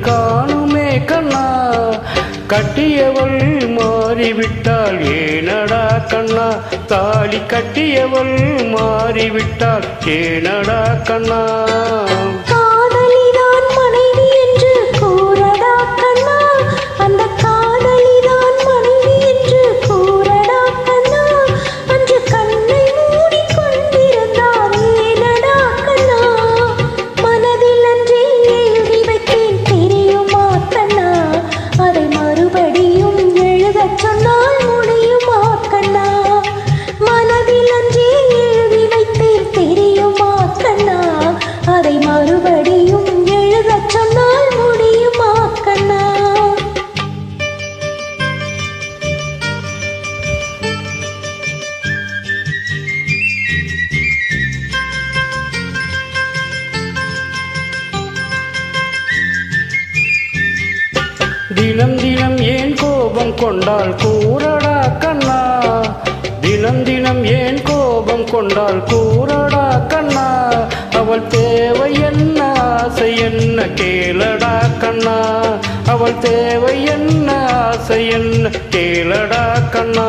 காணுமே கண்ணா. கட்டியவள் மாறிவிட்டாள் ஏனடா கண்ணா? தாலி கட்டியவள் மாறிவிட்டாள் ஏனடா கண்ணா? தினம் தினம் ஏன் கோபம் கொண்டால் கூறடா கண்ணா? தினம் தினம் ஏன் கோபம் கொண்டால் கூறடா கண்ணா? அவள் தேவை என்ன? ஆசை என்ன? கேளடா கண்ணா. அவள் தேவை என்ன? ஆசை என்ன? கேளடா கண்ணா.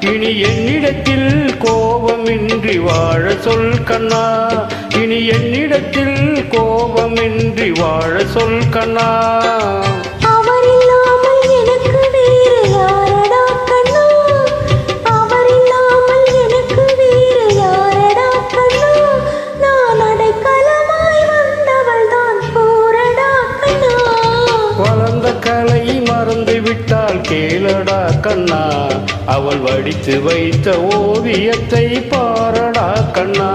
இனி என்னிடத்தில் கோபமின்றி வாழ சொல் கண்ணா. இனி என்னிடத்தில் கோபமின்றி வாழ சொல் கண்ணா. கண்ணா அவள் வடித்து வைத்த ஓவியத்தை பாரடா கண்ணா.